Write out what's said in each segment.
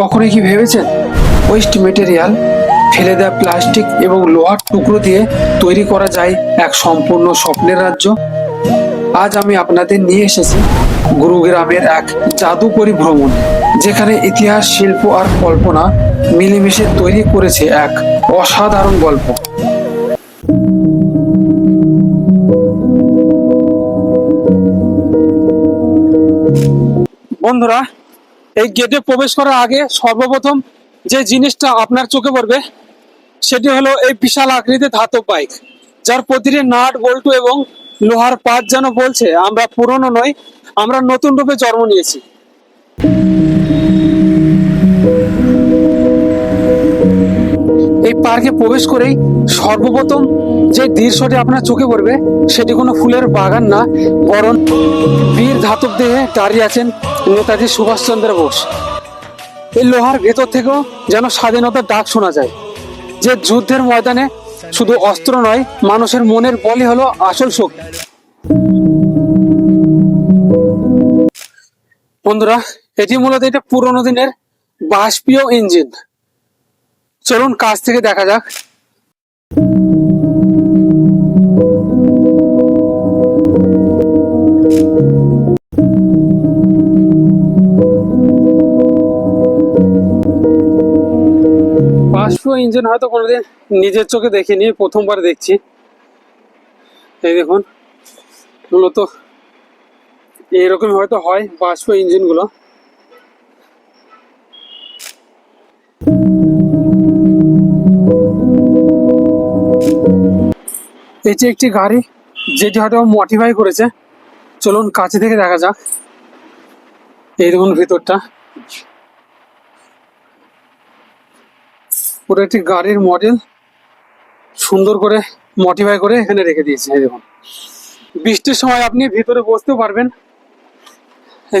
কখনো কি ভেবেছেন? ওয়েস্ট মেটেরিয়াল ফেলে দেওয়া প্লাস্টিক এবং লোহার টুকরো দিয়ে তৈরি করা যায় এক সম্পূর্ণ স্বপ্নের রাজ্য? আজ আমি আপনাদের নিয়ে এসেছি গুরুগ্রামের এক জাদুকরী ভ্রমণ, যেখানে ইতিহাস, শিল্প আর কল্পনা মিলেমিশে তৈরি করেছে এক অসাধারণ গল্প। বন্ধুরা এই গেটে প্রবেশ করার আগে সর্বপ্রথম যে জিনিসটা আপনার চোখে পড়বে, সেটি হলো এই বিশাল আকৃতির ধাতব বাইক যার প্রতিটি নাট, বল্টু এবং লোহার পাত যেন বলছে, আমরা পুরনো নই, আমরা নতুন রূপে জন্ম নিয়েছি। এই পার্কে প্রবেশ করেই সর্বপ্রথম যে দৃশ্যটি আপনার চোখে পড়বে, সেটি কোনো ফুলের বাগান না, বরং বীর ধাতব দেহে দাঁড়িয়ে আছেন নেতাজি সুভাষচন্দ্র বোস। এই লোহার ভেতর থেকেও যেন স্বাধীনতার ডাক শোনা যায়। যে যুদ্ধের ময়দানে শুধু অস্ত্র নয়, মানুষের মনের বলই হলো আসল শক্তি। বন্ধুরা, এটি মূলত এটা পুরোনো দিনের বাষ্পীয় ইঞ্জিন। চলুন কাছ থেকে দেখা যাক। বাষ্পীয় ইঞ্জিন হয়তো কোনোদিন নিজের চোখে দেখিনি, প্রথমবার দেখছি। এই দেখুন, মূলত এরকম হয়তো হয় বাষ্প ইঞ্জিনগুলো। এটি একটি গাড়ি, যেটি হয়তো মডিফাই করেছে। চলুন কাছে থেকে দেখা যাক। এই দেখুন ভিতরটা। পুরো একটি গাড়ির মডেল সুন্দর করে মডিফাই করে এখানে রেখে দিয়েছে দেখুন। বৃষ্টির সময় আপনি ভিতরে বসতেও পারবেন।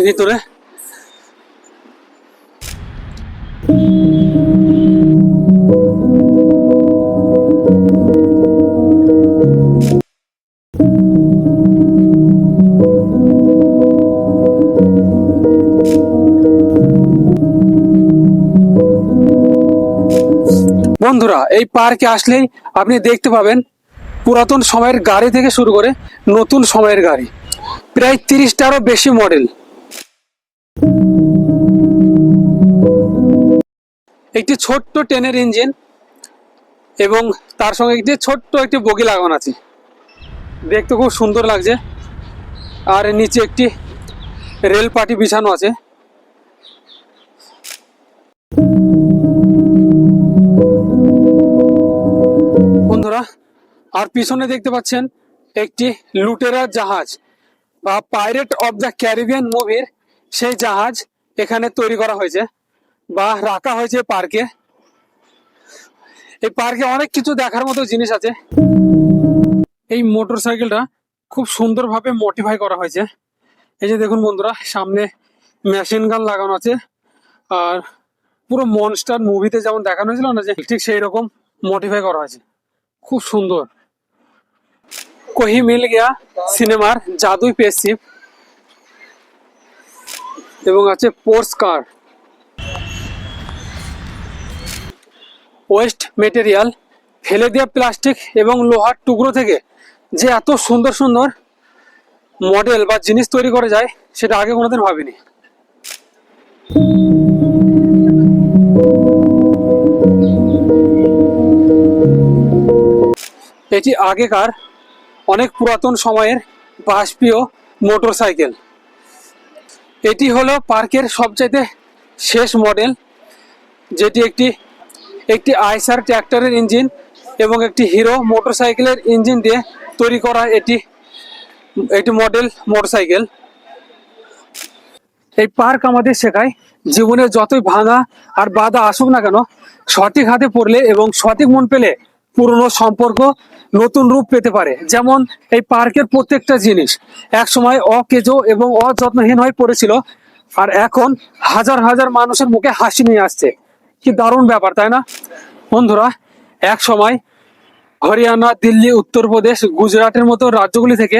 ভিতরে। বন্ধুরা, এই পার্কে আসলেই আপনি দেখতে পাবেন পুরাতন সময়ের গাড়ি থেকে শুরু করে নতুন সময়ের গাড়ি। প্রায় তিরিশটারও বেশি মডেল। একটি ছোট্ট ট্রেনের ইঞ্জিন এবং তার সঙ্গে একটি ছোট্ট একটি বগি লাগানো আছে। দেখতে খুব সুন্দর লাগছে। আর নিচে একটি রেল পাটি বিছানো আছে। আর পিছনে দেখতে পাচ্ছেন একটি লুটেরা জাহাজ বা পাইরেট অফ দ্য ক্যারিবিয়ান মুভির সেই জাহাজ এখানে তৈরি করা হয়েছে বা রাখা হয়েছে পার্কে এই পার্কে অনেক কিছু দেখার মতো জিনিস আছে। এই মোটর সাইকেলটা খুব সুন্দরভাবে মডিফাই করা হয়েছে। এই যে দেখুন বন্ধুরা, সামনে মেশিন গান লাগানো আছে। আর পুরো মনস্টার মুভিতে যেমন দেখানো হয়েছিল না যে, ঠিক সেই রকম মডিফাই করা হয়েছে। খুব সুন্দর। কহি মিল গিয়া সিনেমার জাদুই পেসিভ এবং আছে পোর্স কার ওয়েস্ট মেটেরিয়াল ফেলে দেওয়া প্লাস্টিক এবং লোহার টুকরো থেকে যে এত সুন্দর সুন্দর মডেল বা জিনিস তৈরি করা যায় সেটা আগে কোনোদিন ভাবিনি এটি আগেকার অনেক পুরাতন সময়ের বাষ্পীয় মোটর সাইকেল এটি হলো পার্কের সবচাইতে শেষ মডেল, যেটি একটি একটি আইসার ট্র্যাক্টরের ইঞ্জিন এবং একটি হিরো মোটরসাইকেলের ইঞ্জিন দিয়ে তৈরি করা এটি একটি মডেল মোটরসাইকেল। এই পার্ক আমাদের শেখায় জীবনে যতই ভাঙা আর বাধা আসুক না কেন, সঠিক হাতে পড়লে এবং সঠিক মন পেলে পুরনো সম্পর্ক নতুন রূপ পেতে পারে। যেমন এই পার্কের প্রত্যেকটা জিনিস এক সময় অকেজো এবং অযত্নহীন হয়ে পড়েছিল আর এখন হাজার হাজার মানুষের মুখে হাসি নিয়ে আসছে। কি দারুণ ব্যাপার, তাই না? বন্ধুরা এক সময় হরিয়ানা, দিল্লি, উত্তরপ্রদেশ, গুজরাটের মতো রাজ্যগুলি থেকে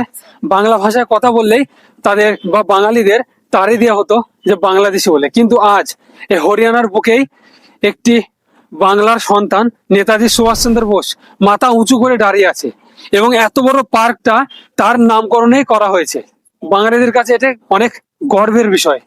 বাংলা ভাষায় কথা বললেই তাদের বা বাঙালিদের তাড়িয়ে দেওয়া হতো যে বাংলাদেশি বলে। কিন্তু আজ এই হরিয়ানার বুকেই একটি বাংলার সন্তান নেতাজি সুভাষচন্দ্র বোস মাথা উঁচু করে দাঁড়িয়ে আছে এবং এত বড় পার্কটা তার নামকরণে করা হয়েছে। বাঙালিদের কাছে এটা অনেক গর্বের বিষয়।